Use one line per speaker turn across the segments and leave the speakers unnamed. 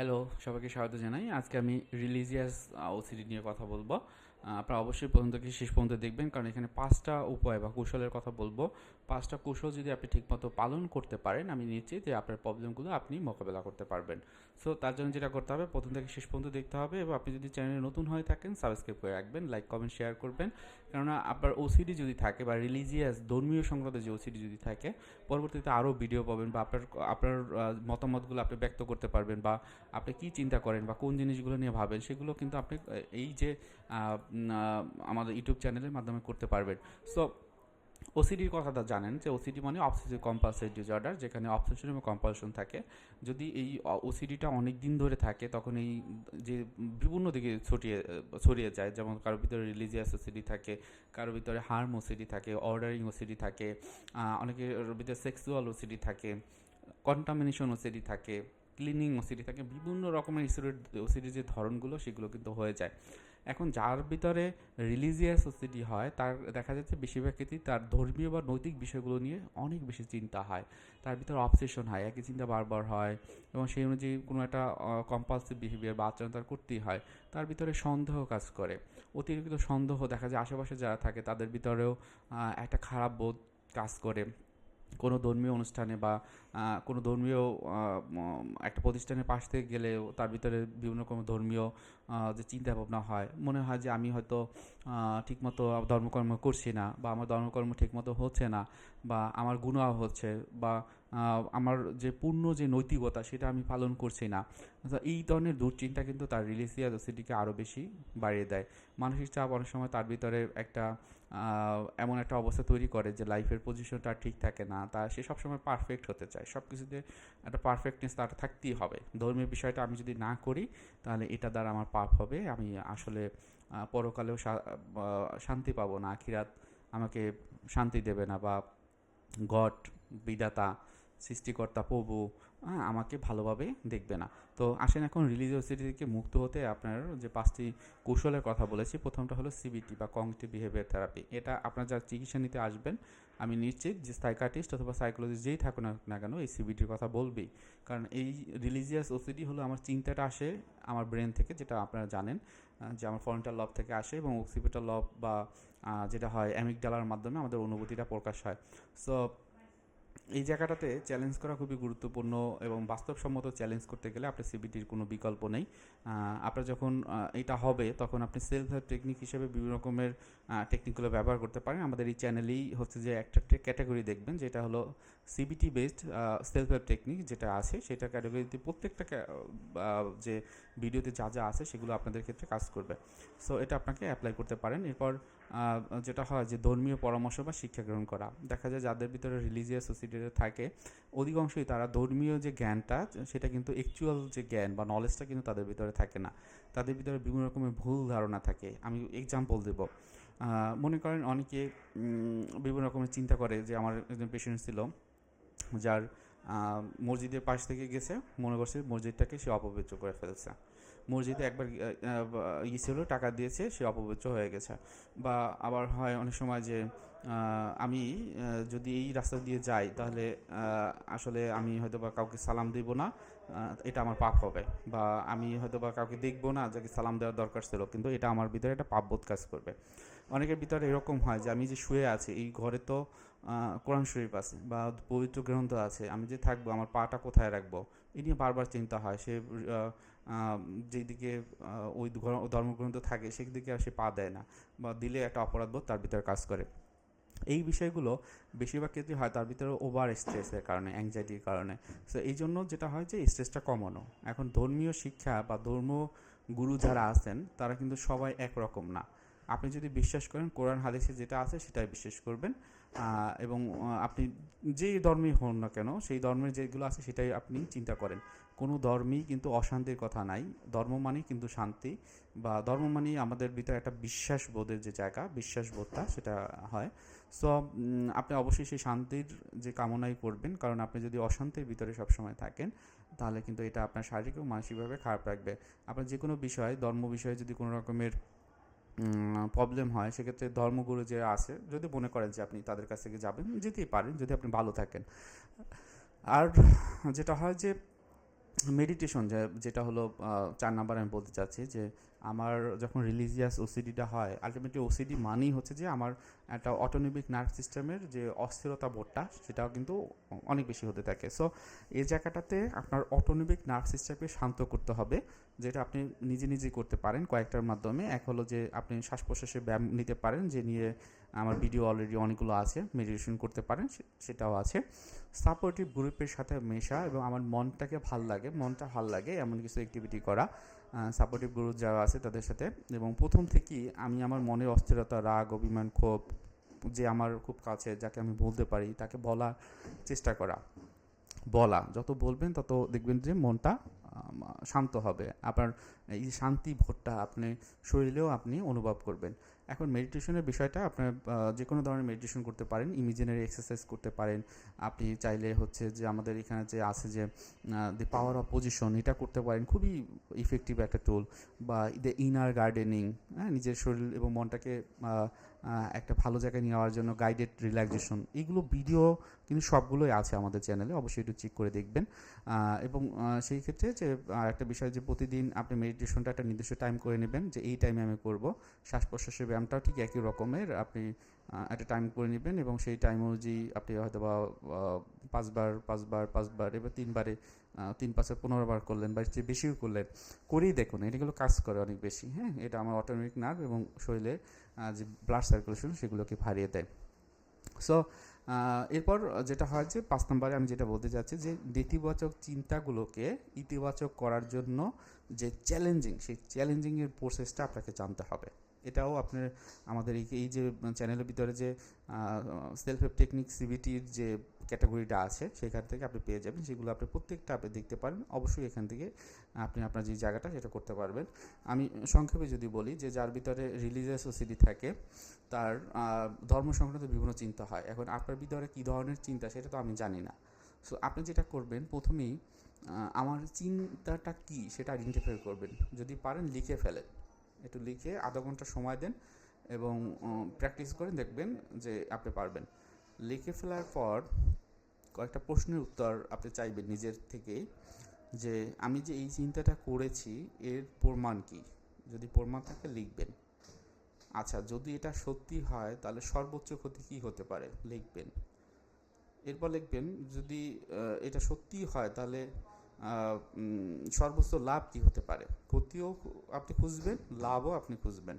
Hello সবাইকে স্বাগত জানাই। আজকে আমি রিলিজিয়াস ওসিডি নিয়ে কথা বলব। আপনারা অবশ্যই পর্যন্ত কি শেষ পর্যন্ত দেখবেন, কারণ এখানে পাঁচটা উপায় বা কৌশলের কথা বলব। পাঁচটা কৌশল যদি আপনি ঠিকমতো পালন করতে পারেন, আমি নিশ্চিত যে আপনার প্রবলেমগুলো আপনি মোকাবেলা করতে পারবেন। সো তার জন্য যেটা করতে হবে, প্রথম থেকে শেষ পর্যন্ত দেখতে হবে এবং আপনি যদি চ্যানেলে নতুন হয়ে থাকেন সাবস্ক্রাইব করে রাখবেন লাইক কমেন্ট শেয়ার করবেন। কেননা আপনার ওসিডি যদি থাকে বা রিলিজিয়াস ধর্মীয় সংক্রান্ত যে ওসিডি যদি থাকে, পরবর্তীতে আরও ভিডিও পাবেন বা আপনার আপনার মতামতগুলো আপনি ব্যক্ত করতে পারবেন বা আপনি কি চিন্তা করেন বা কোন জিনিসগুলো নিয়ে ভাবেন, সেগুলো কিন্তু আপনি এই যে আমাদের ইউটিউব চ্যানেলের মাধ্যমে করতে পারবেন। সো ওসিডির কথাটা জানেন যে ওসিডি মানে অবসেসিভ কম্পালসারি ডিসঅর্ডার যেখানে অবসেশন এবং কম্পালশন থাকে। যদি এই ওসিডিটা অনেক দিন ধরে থাকে, তখন এই যে বিভিন্ন দিকে ছড়িয়ে ছড়িয়ে যায়। যেমন কারোর ভিতরে রিলিজিয়াস ওসিডি থাকে কারোর ভিতরে হার্ম ওসিডি থাকে অর্ডারিং ওসিডি থাকে অনেকের ভিতরে সেক্সুয়াল ওসিডি থাকে কন্টামিনেশন ওসিডি থাকে। ক্লিনিং ওসিডি থাকে বিভিন্ন রকমের ওসিডির যে ধরনগুলো সেগুলো কিন্তু হয়ে যায়। এখন যার ভিতরে রিলিজিয়াস ওসিডি হয়, তার দেখা যাচ্ছে বেশিরভাগ ক্ষেত্রেই তার ধর্মীয় বা নৈতিক বিষয়গুলো নিয়ে অনেক বেশি চিন্তা হয়। তার ভিতরে অবসেশন হয়, একই চিন্তা বারবার হয় এবং সেই অনুযায়ী কোনো একটা কম্পালসিভ বিহেভিয়ার বা আচরণ তার করতেই হয়। তার ভিতরে সন্দেহ কাজ করে। অতিরিক্ত সন্দেহ দেখা যায়, আশেপাশে যারা থাকে তাদের ভিতরেও একটা খারাপ বোধ কাজ করে। কোনো ধর্মীয় অনুষ্ঠানে বা কোনো ধর্মীয় একটা প্রতিষ্ঠানের পাশ থেকে গেলেও তার ভিতরে বিভিন্ন রকম ধর্মীয় যে চিন্তা ভাবনা হয়। মনে হয় যে আমি হয়তো ঠিকমতো ধর্মকর্ম করছি না বা আমার ধর্মকর্ম ঠিকমতো হচ্ছে না বা আমার গুণা হচ্ছে বা আমার যে পূর্ণ যে নৈতিকতা সেটা আমি পালন করছি না। এই ধরনের দুশ্চিন্তা কিন্তু তার রিলিজিয়াস ওসিটিকে আরও বেশি বাড়িয়ে দেয়। মানসিক চাপ অনেক সময় তার ভিতরে একটা এমন একটা অবস্থা তৈরি করে যে লাইফের পজিশনটা ঠিক থাকে না, তা সে সবসময় পারফেক্ট হতে চায়। সব কিছুতে একটা পারফেক্টনেস তার থাকতেই হবে। ধর্মীয় বিষয়টা আমি যদি না করি, তাহলে এটা দ্বারা আমার পাপ হবে। আমি আসলে পরকালেও শান্তি পাবো না। আখিরাত আমাকে শান্তি দেবে না বা গড বিদাতা সৃষ্টিকর্তা, প্রভু আমাকে ভালোভাবে দেখবে না। তো আসেন এখন রিলিজিওসিটি থেকে মুক্ত হতে আপনার যে পাঁচটি কৌশলের কথা বলেছি, প্রথমটা হলো সিবিটি বা কগনিটিভ বিহেভিয়ার থেরাপি এটা আপনার যারা চিকিৎসা নিতে আসবেন, আমি নিশ্চিত যে সাইকাটিস্ট অথবা সাইকোলজিস্ট যেই থাকুক না কেন, এই সিবিটির কথা বলবেই। কারণ এই রিলিজিয়াস ওসিডি হলো আমার চিন্তাটা আসে আমার ব্রেন থেকে, যেটা আপনারা জানেন যে আমার ফ্রন্টাল লব থেকে আসে এবং অক্সিপিটাল লব বা যেটা হয় অ্যামিকডালার মাধ্যমে আমাদের অনুভূতিটা প্রকাশ হয়। সো এই জায়গাটাতে চ্যালেঞ্জ করা খুবই গুরুত্বপূর্ণ এবং বাস্তবসম্মত চ্যালেঞ্জ করতে গেলে আপনার সিবিটির কোনো বিকল্প নেই। আপনার যখন এটা হবে, তখন আপনি সেলফ হেল্প টেকনিক হিসেবে বিভিন্ন রকমের টেকনিকগুলো ব্যবহার করতে পারেন। আমাদের এই চ্যানেলেই হচ্ছে যে একটা ক্যাটাগরি দেখবেন, যেটা হলো CBT based self help technique যেটা আছে সেটা ক্যাটাগরিতে প্রত্যেকটা যে ভিডিওতে যা যা আছে সেগুলো আপনাদের ক্ষেত্রে কাজ করবে। সো এটা আপনাকে অ্যাপ্লাই করতে পারেন। এরপর যেটা হয় যে ধর্মীয় পরামর্শ বা শিক্ষা গ্রহণ করা। দেখা যায় যাদের ভিতরে রিলিজিয়াস সোসাইটিতে থাকে, অধিকাংশই তারা ধর্মীয় যে জ্ঞানটা, সেটা কিন্তু অ্যাকচুয়াল যে জ্ঞান বা নলেজটা কিন্তু তাদের ভিতরে থাকে না। তাদের ভিতরে বিভিন্ন রকমের ভুল ধারণা থাকে। আমি এক্সাম্পল দেব। মনে করেন অনেকে বিভিন্ন রকমের চিন্তা করে যে আমার একজন পেশেন্ট ছিল। যার মসজিদের পাশ থেকে গেছে, মনে করছে মসজিদটাকে সে অপবিত্র করে ফেলছে। মসজিদে একবার ছিল, টাকা দিয়েছে, সে অপবিত্র হয়ে গেছে। বা আবার হয় অনেক সময় যে আমি যদি এই রাস্তা দিয়ে যাই, তাহলে আসলে আমি হয়তো বা কাউকে সালাম দিব না এটা আমার পাপ হবে। বা আমি হয়তো বা কাউকে দেখব না, যাকে সালাম দেওয়ার দরকার ছিল, কিন্তু এটা আমার ভিতরে একটা পাপবোধ কাজ করবে। অনেকের ভিতরে এরকম হয় যে, আমি যে শুয়ে আছি, এই ঘরে তো কোরআন শরীফ আছে বা পবিত্র গ্রন্থ আছে, আমি যে থাকব, আমার পাটা কোথায় রাখব? এ নিয়ে বারবার চিন্তা হয়। সে যেদিকে ওই ধর্মগ্রন্থ থাকে, সেদিকে আর সে পা দেয় না বা দিলে একটা অপরাধবোধ তার ভিতরে কাজ করে। এই বিষয়গুলো বেশিরভাগ ক্ষেত্রে হয় তার ভিতরে ওভার স্ট্রেসের কারণে অ্যাংজাইটির কারণে। সো এই জন্য যেটা হয় যে স্ট্রেসটা কমানো। এখন ধর্মীয় শিক্ষা বা ধর্ম গুরু যারা আছেন, তারা কিন্তু সবাই একরকম না। আপনি যদি বিশ্বাস করেন, কোরআন, হাদিসে যেটা আছে সেটাই বিশ্বাস করবেন। এবং আপনি যেই ধর্মই হন না কেন, সেই ধর্মের যেগুলো আছে সেটাই আপনি চিন্তা করেন। কোনো ধর্মই কিন্তু অশান্তির কথা নাই। ধর্ম মানেই কিন্তু শান্তি বা ধর্ম মানেই আমাদের ভিতরে একটা বিশ্বাস বোধের যে জায়গা বিশ্বাসবোধটা সেটা হয়। সো আপনি অবশ্যই সেই শান্তির যে কামনাই করবেন, কারণ আপনি যদি অশান্তির ভিতরে সবসময় থাকেন, তাহলে কিন্তু এটা আপনার শারীরিক ও মানসিকভাবে খারাপ রাখবে আপনার যে কোনো বিষয়, ধর্ম বিষয়ে যদি কোনো রকমের প্রবলেম হয়, সেক্ষেত্রে ধর্মগুরু যে আছে, যদি মনে করেন যে আপনি তাদের কাছ থেকে যাবেন, যেতেই পারেন, যদি আপনি ভালো থাকেন। আর যেটা হয় যে মেডিটেশন যেটা হলো চার নাম্বার আমি বলতে চাচ্ছি যে, আমার যখন রিলিজিয়াস ওসিডিটা হয় আলটিমেটলি ওসিডি মানেই হচ্ছে যে, আমার একটা অটোনমিক নার্ভ সিস্টেমের যে অস্থিরতা বোধটা, সেটাও কিন্তু অনেক বেশি হতে থাকে। সো এই জায়গাটাতে আপনার অটোনমিক নার্ভ সিস্টেমকে শান্ত করতে হবে, যেটা আপনি নিজে নিজে করতে পারেন কয়েকটার মাধ্যমে। এক হলো যে, আপনি শ্বাস প্রশ্বাসের ব্যায়াম নিতে পারেন, যে নিয়ে আমার ভিডিও অলরেডি অনেকগুলো আছে মেডিটেশন করতে পারেন সেটাও আছে। সাপোর্টিভ গ্রুপের সাথে মেশা এবং আমার মনটাকে ভালো লাগে, মনটা ভালো লাগে এমন কিছু অ্যাক্টিভিটি করা। সাপোর্টিভ গ্রুপ যারা আছে তাদের সাথে। এবং প্রথম থেকেই আমি আমার মনের অস্থিরতা, রাগ, অভিমান, ক্ষোভ, যে আমার খুব কাছে, যাকে আমি বলতে পারি, তাকে বলার চেষ্টা করা। বলা, যত বলবেন তত দেখবেন যে মনটা শান্ত হবে। আপনার এই শান্তি ভোটটা আপনি শরীরেও আপনি অনুভব করবেন। এখন মেডিটেশনের বিষয়টা আপনার যে কোনো ধরনের মেডিটেশন করতে পারেন ইমিজিনারি এক্সারসাইজ করতে পারেন। আপনি চাইলে হচ্ছে যে আমাদের এখানে যে আছে যে দি পাওয়ার অফ পজিশন এটা করতে পারেন। খুবই ইফেক্টিভ একটা টুল বা দ্য ইনার গার্ডেনিং হ্যাঁ নিজের শরীর এবং মনটাকে একটা ভালো জায়গায় নিয়ে যাওয়ার জন্য গাইডেড রিল্যাক্সেশন এইগুলো ভিডিও কিন্তু সবগুলোই আছে আমাদের চ্যানেলে অবশ্যই একটু চেক করে দেখবেন। এবং সেই ক্ষেত্রে যে একটা বিষয় যে প্রতিদিন আপনি মেডিটেশনটা একটা নির্দিষ্ট টাইম করে নেবেন যে, এই টাইমে আমি করব। শ্বাস প্রশ্বাসের ব্যায়ামটাও ঠিক একই রকমের, আপনি একটা টাইম করে নেবেন এবং সেই টাইম অনুযায়ী আপনি হয়তো বা পাঁচবার পাঁচবার পাঁচবার, এবার তিনবারে তিন পাঁচে পনেরো বার করলেন বা চেয়ে বেশিও করলেন, করেই দেখুন এটাগুলো কাজ করে অনেক বেশি হ্যাঁ? এটা আমার অটোমেটিক নার্ভ এবং শরীরে যে ব্লাড সার্কুলেশন সেগুলোকে ভারিয়ে দেয়। সো এরপর যেটা হয় যে পাঁচ নম্বরে আমি যেটা বলতে চাচ্ছি যে নেতিবাচক চিন্তাগুলোকে ইতিবাচক করার জন্য যে চ্যালেঞ্জিং সেই চ্যালেঞ্জিংয়ের প্রসেসটা আপনাকে জানতে হবে। এটাও আপনার আমাদের এই যে চ্যানেলের ভিতরে যে সেলফ হেল্প টেকনিক সিবিটির যে ক্যাটাগরিটা আছে, সেখান থেকে আপনি পেয়ে যাবেন। সেগুলো আপনি প্রত্যেকটা আপনি দেখতে পারেন। অবশ্যই এখান থেকে আপনি আপনার যে জায়গাটা, সেটা করতে পারবেন। আমি সংক্ষেপে যদি বলি যে, যার ভিতরে রিলিজিয়াস ওসিডি থাকে, তার ধর্ম সংক্রান্ত বিভিন্ন চিন্তা হয়। এখন আপনার ভিতরে কী ধরনের চিন্তা, সেটা তো আমি জানি না। সো আপনি যেটা করবেন, প্রথমেই আমার চিন্তাটা কী, সেটা আইডেন্টিফাই করবেন। যদি পারেন, লিখে ফেলেন। একটু লিখে আধা ঘণ্টা সময় দেন এবং প্র্যাকটিস করেন দেখবেন যে আপনি পারবেন। লিখে ফেলার পর কয়েকটা প্রশ্নের উত্তর আপনি চাইবেন নিজের থেকেই যে, আমি যে এই চিন্তাটা করেছি, এর প্রমাণ কী? যদি প্রমাণ থাকে লিখবেন। আচ্ছা যদি এটা সত্যি হয়, তাহলে সর্বোচ্চ ক্ষতি কী হতে পারে? লিখবেন। এরপর লিখবেন, যদি এটা সত্যি হয়, তাহলে সর্বোচ্চ লাভ কী হতে পারে? ক্ষতিও আপনি খুঁজবেন, লাভও আপনি খুঁজবেন।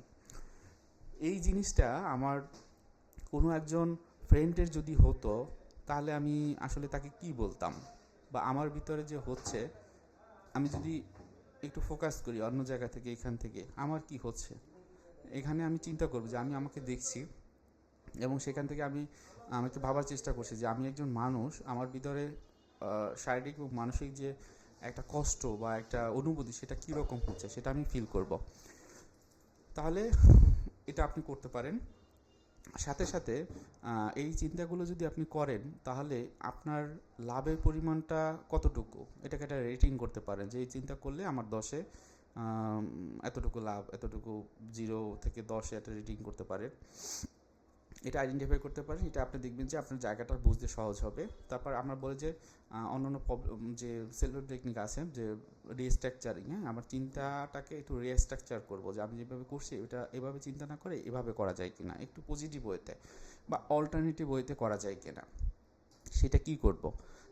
এই জিনিসটা আমার কোনো একজন ফ্রেন্ডের যদি হতো, তাহলে আমি আসলে তাকে কি বলতাম? বা আমার ভিতরে যে হচ্ছে, আমি যদি একটু ফোকাস করি অন্য জায়গা থেকে, এখান থেকে, আমার কি হচ্ছে? এখানে আমি চিন্তা করব যে আমি আমাকে দেখছি এবং সেখান থেকে আমি আমি একটু ভাবার চেষ্টা করছি যে আমি একজন মানুষ, আমার ভিতরে শারীরিক এবং মানসিক যে একটা কষ্ট বা একটা অনুভূতি সেটা কীরকম হচ্ছে সেটা আমি ফিল করব। তাহলে এটা আপনি করতে পারেন। সাথে সাথে এই চিন্তাগুলো যদি আপনি করেন, তাহলে আপনার লাভের পরিমাণটা কতটুকু? এটাকে একটা রেটিং করতে পারেন যে এই চিন্তা করলে আমার দশে এতটুকু লাভ, এতটুকু জিরো থেকে দশে একটা রেটিং করতে পারেন। এটা আইডেন্টিফাই করতে পারেন, এটা আপনি দেখবেন যে আপনার জায়গাটা বুঝতে সহজ হবে। তারপর আমরা বলে যে অন্য অন্য প্রবলেম যে সেলফ টেকনিক আছে, যে রিস্ট্রাকচারিং হ্যাঁ? আমার চিন্তাটাকে একটু রিস্ট্রাকচার করব, যে আমি যেভাবে করছি, এটা এভাবে চিন্তা না করে এভাবে করা যায় কিনা। একটু পজিটিভ ওয়েতে বা অল্টারনেটিভ ওয়েতে করা যায় কিনা। সেটা কি করব?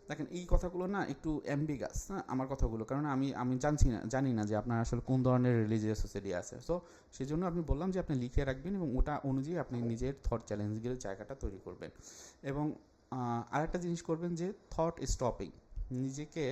দেখেন, এই কথাগুলো না একটু অ্যাম্বিগাস হ্যাঁ? আমার কথাগুলো। কারণ আমি আমি জানছি না, জানি না যে আপনার আসলে কোন ধরনের রিলিজিয়াস সোসাইটি আছে। সো সেই জন্য আপনি বললাম যে আপনি লিখে রাখবেন এবং ওটা অনুযায়ী আপনি নিজের থট চ্যালেঞ্জগুলো জায়গাটা তৈরি করবেন। এবং আরেকটা জিনিস করবেন যে থট স্টপিং নিজেকে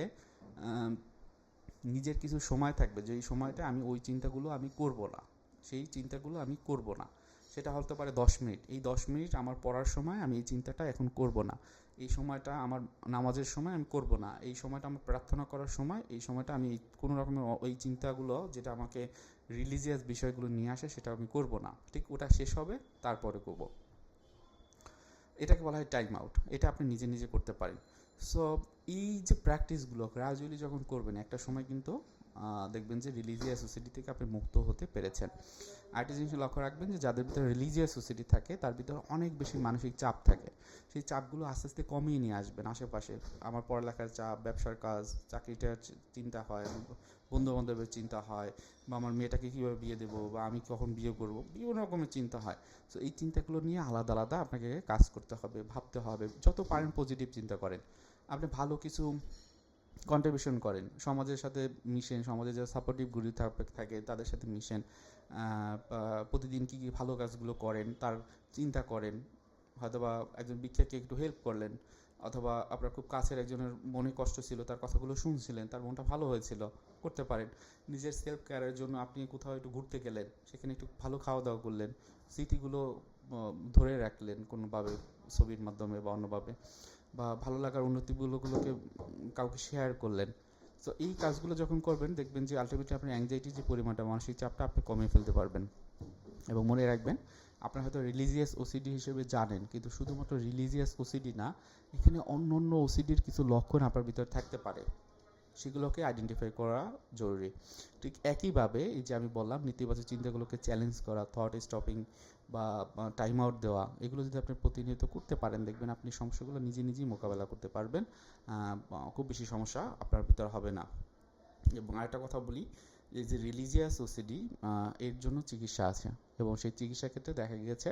নিজের কিছু সময় থাকবে। যে এই সময়টা আমি ওই চিন্তাগুলো আমি করব না, সেই চিন্তাগুলো আমি করব না। সেটা হতে পারে দশ মিনিট। এই দশ মিনিট আমার পড়ার সময় আমি এই চিন্তাটা এখন করব না। এই সময়টা আমার নামাজের সময় আমি করব না। এই সময়টা আমার প্রার্থনা করার সময়, এই সময়টা আমি কোনো রকমের ওই চিন্তাগুলো যেটা আমাকে রিলিজিয়াস বিষয়গুলো নিয়ে আসে সেটা আমি করব না। ঠিক ওটা শেষ হবে, তারপরে করব। এটাকে বলা হয় টাইম আউট এটা আপনি নিজে নিজে করতে পারেন। সো এই যে প্র্যাকটিসগুলো গ্রাজুয়ালি যখন করবেন, একটা সময় কিন্তু দেখবেন যে রিলিজিয়াস সোসাইটি থেকে আপনি মুক্ত হতে পেরেছেন। আরেকটি জিনিস লক্ষ্য রাখবেন যে যাদের ভিতরে রিলিজিয়াস সোসাইটি থাকে, তার ভিতরে অনেক বেশি মানসিক চাপ থাকে। সেই চাপগুলো আস্তে আস্তে কমিয়ে নিয়ে আসবেন আশেপাশে। আমার পড়ালেখার চাপ, ব্যবসার কাজ, চাকরিটার চিন্তা হয় বন্ধু বান্ধবের চিন্তা হয়, বা আমার মেয়েটাকে কীভাবে বিয়ে দেবো, বা আমি কখন বিয়ে করব, বিভিন্ন রকমের চিন্তা হয়। তো এই চিন্তাগুলো নিয়ে আলাদা আলাদা আপনাকে কাজ করতে হবে, ভাবতে হবে। যত পারেন পজিটিভ চিন্তা করেন। আপনি ভালো কিছু কন্ট্রিবিউশন করেন। সমাজের সাথে মিশেন সমাজে যারা সাপোর্টিভ গুরু থাকে তাদের সাথে মিশেন। প্রতিদিন কী কী ভালো কাজগুলো করেন, তার চিন্তা করেন। হয়তোবা একজন ভিক্ষাকে একটু হেল্প করলেন, অথবা আপনার খুব কাছের একজনের মনে কষ্ট ছিল, তার কথাগুলো শুনছিলেন, তার মনটা ভালো হয়েছিল, করতে পারেন। নিজের সেলফ কেয়ারের জন্য আপনি কোথাও একটু ঘুরতে গেলেন, সেখানে একটু ভালো খাওয়া দাওয়া করলেন, স্মৃতিগুলো ধরে রাখলেন কোনোভাবে ছবির মাধ্যমে বা অন্যভাবে। বা ভালো লাগার উন্নতিগুলোগুলোকে গুলোকে কাউকে শেয়ার করলেন। তো এই কাজগুলো যখন করবেন, দেখবেন যে আলটিমেটলি আপনার অ্যাংজাইটির যে পরিমাণটা, মানসিক চাপটা আপনি কমিয়ে ফেলতে পারবেন। এবং মনে রাখবেন, আপনার হয়তো রিলিজিয়াস ওসিডি হিসেবে জানেন, কিন্তু শুধুমাত্র রিলিজিয়াস ওসিডি না, এখানে অন্য অন্য ওসিডির কিছু লক্ষণ আপনার ভিতরে থাকতে পারে। সেগুলোকে আইডেন্টিফাই করা জরুরি। ঠিক একইভাবে এই যে আমি বললাম, নেতিবাচক চিন্তাগুলোকে চ্যালেঞ্জ করা থট স্টপিং বা টাইম আউট দেওয়া, এগুলো যদি আপনি প্রতিনিয়ত করতে পারেন, দেখবেন আপনি সমস্যাগুলো নিজে নিজেই মোকাবেলা করতে পারবেন। খুব বেশি সমস্যা আপনার ভিতরে হবে না। এবং আরেকটা কথা বলি, এই যে রিলিজিয়াস ওসিডি এর জন্য চিকিৎসা আছে। এবং সেই চিকিৎসা ক্ষেত্রে দেখা গিয়েছে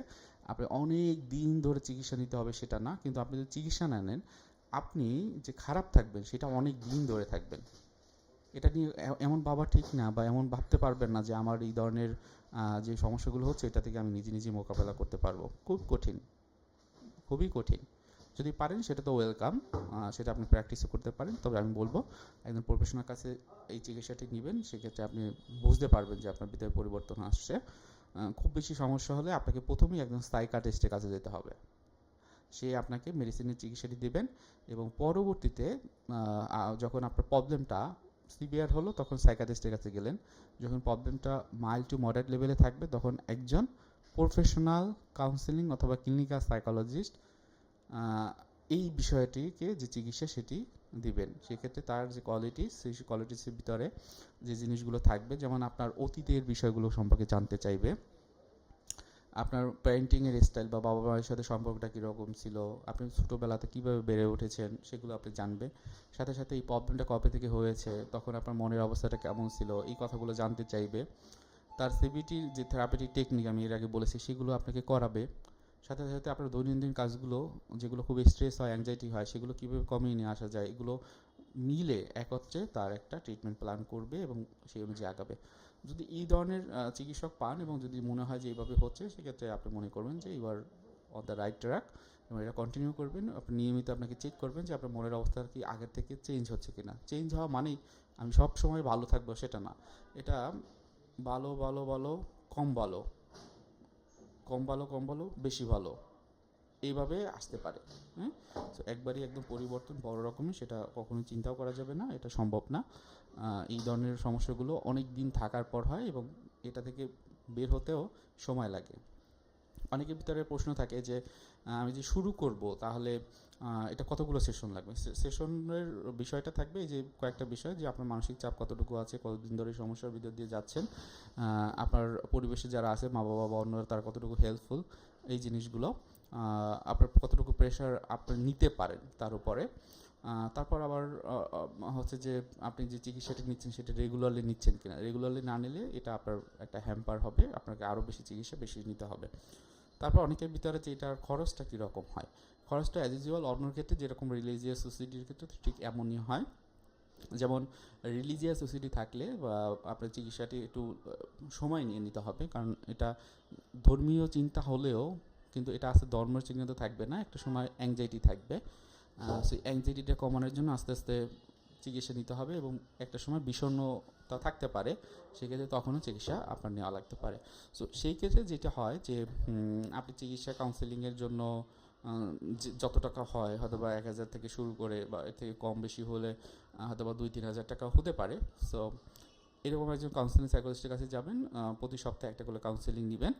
আপনি অনেক দিন ধরে চিকিৎসা নিতে হবে সেটা না, কিন্তু আপনি যদি চিকিৎসা না নেন আপনি যে খারাপ থাকবেন, সেটা অনেক দিন ধরে থাকবেন। এটা নিয়ে এমন ভাবা ঠিক না বা এমন ভাবতে পারবেন না যে আমার এই ধরনের যে সমস্যাগুলো হচ্ছে, এটা থেকে আমি নিজে নিজে মোকাবেলা করতে পারব। খুব কঠিন। খুবই কঠিন। যদি পারেন, সেটা তো ওয়েলকাম। সেটা আপনি প্র্যাকটিসও করতে পারেন। তবে আমি বলব, একজন প্রফেশনাল কাছে এই চিকিৎসাটি নেবেন, সেক্ষেত্রে আপনি বুঝতে পারবেন যে আপনার ভিতরে পরিবর্তন আসছে। খুব বেশি সমস্যা হলে আপনাকে প্রথমেই একজন সাইকাটিস্টের কাছে যেতে হবে। সে আপনাকে মেডিসিনের চিকিৎসাটি দেবেন এবং পরবর্তীতে যখন আপনার প্রবলেমটা সিভিয়ার হলো, তখন সাইকাটিস্টের কাছে গেলেন। যখন প্রবলেমটা মাইল্ড টু মডারেট লেভেলে থাকবে, তখন একজন প্রফেশনাল কাউন্সেলিং অথবা ক্লিনিক্যাল সাইকোলজিস্ট এই বিষয়টিকে যে চিকিৎসা সেটি দিবেন। সেক্ষেত্রে তার যে কোয়ালিটি সেই কোয়ালিটিসের ভিতরে যে জিনিসগুলো থাকবে, যেমন আপনার অতীতের বিষয়গুলো সম্পর্কে জানতে চাইবে। আপনার প্যারেন্টিংয়ের স্টাইল বা বাবা মায়ের সাথে সম্পর্কটা কীরকম ছিল? আপনি ছোটোবেলাতে কীভাবে বেড়ে উঠেছেন সেগুলো আপনি জানবে সাথে সাথে এই প্রবলেমটা কবে থেকে হয়েছে? তখন আপনার মনের অবস্থাটা কেমন ছিল? এই কথাগুলো জানতে চাইবে। তার সিবিটির যে থেরাপিটিক টেকনিক আমি এর আগে বলেছি, সেগুলো আপনাকে করাবে। সাথে সাথে আপনার দৈনন্দিন কাজগুলো, যেগুলো খুব স্ট্রেস হয় অ্যাংজাইটি হয়, সেগুলো কীভাবে কমিয়ে নিয়ে আসা যায়, এগুলো মিলে একত্রে তার একটা ট্রিটমেন্ট প্ল্যান করবে এবং সেই অনুযায়ী আগাবে। যদি এই ধরনের চিকিৎসক পান এবং যদি মনে হয় যে এইভাবে হচ্ছে, সেক্ষেত্রে আপনি মনে করবেন যে you are on the right track এবং এটা কন্টিনিউ করবেন। আপনি নিয়মিত আপনাকে চেক করবেন যে আপনার মনের অবস্থা কি আগের থেকে চেঞ্জ হচ্ছে কিনা। চেঞ্জ হওয়া মানেই আমি সব সময় ভালো থাকব সেটা না। এটা ভালো ভালো ভালো, কম ভালো। কম ভালো কম ভালো, বেশি ভালো। এইভাবে আসতে পারে। হ্যাঁ তো একবারই একদম পরিবর্তন বড় রকমের সেটা কখনো চিন্তাও করা যাবে না, এটা সম্ভব না। এই ধরনের সমস্যাগুলো অনেক দিন থাকার পর হয় এবং এটা থেকে বের হতেও সময় লাগে। অনেকের ভিতরে প্রশ্ন থাকে যে আমি যে শুরু করব তাহলে এটা কতগুলো সেশন লাগবে? সেশনের বিষয়টা থাকবে যে কয়েকটা বিষয়, যে আপনার মানসিক চাপ কতটুকু আছে, কতদিন ধরে সমস্যার ভিতর দিয়ে যাচ্ছেন আপনার পরিবেশে যারা আছে মা বাবা বা অন্যরা, তারা কতটুকু হেল্পফুল এই জিনিসগুলো আপনার কতটুকু প্রেশার আপনি নিতে পারেন তার উপরে। তারপর আবার হচ্ছে যে আপনি যে চিকিৎসাটি নিচ্ছেন সেটা রেগুলারলি নিচ্ছেন কিনা? রেগুলারলি না নিলে এটা আপনার একটা হ্যাম্পার হবে, আপনাকে আরও বেশি চিকিৎসা বেশি নিতে হবে। তারপর অনেকের ভিতরে যে এটার খরচটা কীরকম হয়? খরচটা অ্যাজ ইউজুয়াল অন্যর ক্ষেত্রে যেরকম রিলিজিয়াস সোসাইটির ক্ষেত্রে ঠিক এমনই হয়। যেমন রিলিজিয়াস সোসাইটি থাকলে বা আপনার চিকিৎসাটি একটু সময় নিয়ে নিতে হবে। কারণ এটা ধর্মীয় চিন্তা হলেও কিন্তু এটা আসলে ধর্মের তো থাকবে না, একটা সময় অ্যাংজাইটি থাকবে। সেই অ্যাংজাইটিটা কমানোর জন্য আস্তে আস্তে চিকিৎসা নিতে হবে এবং একটা সময় বিষণ্ণতা থাকতে পারে, সেক্ষেত্রে তখনও চিকিৎসা আপনার নেওয়া লাগতে পারে। সো সেই ক্ষেত্রে যেটা হয় যে আপনি চিকিৎসা কাউন্সেলিংয়ের জন্য যত টাকা হয় হয়তো বা এক হাজার থেকে শুরু করে বা এর থেকে কম বেশি হলে হয়তো বা দুই, তিন হাজার টাকা হতে পারে। সো এরকম একজন কাউন্সিলিং সাইকোলজিস্টের কাছে যাবেন প্রতি সপ্তাহে একটা করে কাউন্সেলিং নেবেন।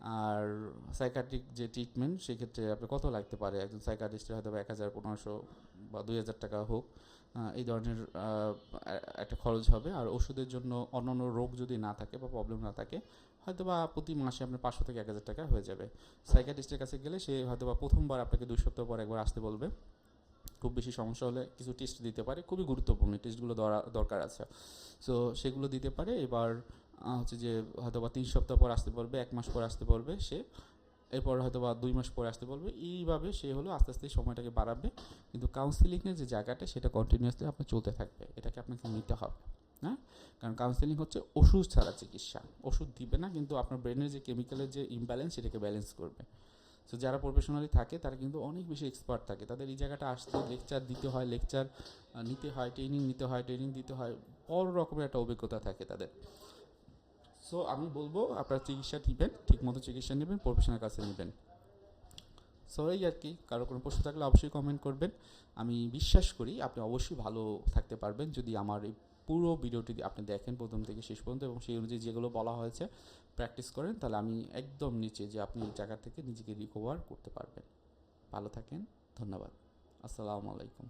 আর সাইকাট্রিক যে ট্রিটমেন্ট সেক্ষেত্রে আপনার কত লাগতে পারে? একজন সাইকাট্রিস্টের হয়তো এক হাজার পনেরোশো বা দুই হাজার টাকা হোক এই ধরনের একটা খরচ হবে। আর ওষুধের জন্য অন্যান্য রোগ যদি না থাকে বা প্রবলেম না থাকে, হয়তো বা প্রতি মাসে আপনার পাঁচশো থেকে এক হাজার টাকা হয়ে যাবে। সাইকাটিস্টের কাছে গেলে সে হয়তো বা প্রথমবার আপনাকে দুই সপ্তাহ পর একবার আসতে বলবে। খুব বেশি সমস্যা হলে কিছু টেস্ট দিতে পারে। খুবই গুরুত্বপূর্ণ। টেস্টগুলো দরা- দরকার আছে। সো সেগুলো দিতে পারে। এবার হচ্ছে যে হয়তো বা তিন সপ্তাহ পর আসতে বলবে এক মাস পর আসতে পারবে সে। এরপর হয়তো বা দুই মাস পরে আসতে পারবে। এইভাবে সে হলো আস্তে আস্তে সময়টাকে বাড়াবে। কিন্তু কাউন্সিলিংয়ের যে জায়গাটা, সেটা কন্টিনিউয়াসলি আপনার চলতে থাকবে। এটাকে আপনাকে নিতে হবে হ্যাঁ? কারণ কাউন্সিলিং হচ্ছে ওষুধ ছাড়া চিকিৎসা। ওষুধ দিবে না, কিন্তু আপনার ব্রেনের যে কেমিক্যালের যে ইমব্যালেন্স সেটাকে ব্যালেন্স করবে। সো যারা প্রফেশনালি থাকে, তারা কিন্তু অনেক বেশি এক্সপার্ট থাকে। তাদের এই জায়গাটা আসতে লেকচার দিতে হয় লেকচার নিতে হয় ট্রেনিং নিতে হয় ট্রেনিং দিতে হয়, বড় রকমের একটা অভিজ্ঞতা থাকে তাদের। সো আমি বলব আপনারা চিকিৎসা নেবেন, ঠিকমতো চিকিৎসা নেবেন, প্রফেশনাল কাছে নেবেন। সো এই আর কি, কারও কোনো প্রশ্ন থাকলে অবশ্যই কমেন্ট করবেন। আমি বিশ্বাস করি আপনি অবশ্যই ভালো থাকতে পারবেন যদি আমার এই পুরো ভিডিওটি আপনি দেখেন প্রথম থেকে শেষ পর্যন্ত এবং সেই অনুযায়ী যেগুলো বলা হয়েছে প্র্যাকটিস করেন, তাহলে আমি একদম নিচে যে আপনি এই জায়গা থেকে নিজেকে রিকভার করতে পারবেন। ভালো থাকেন, ধন্যবাদ। আসসালামু আলাইকুম।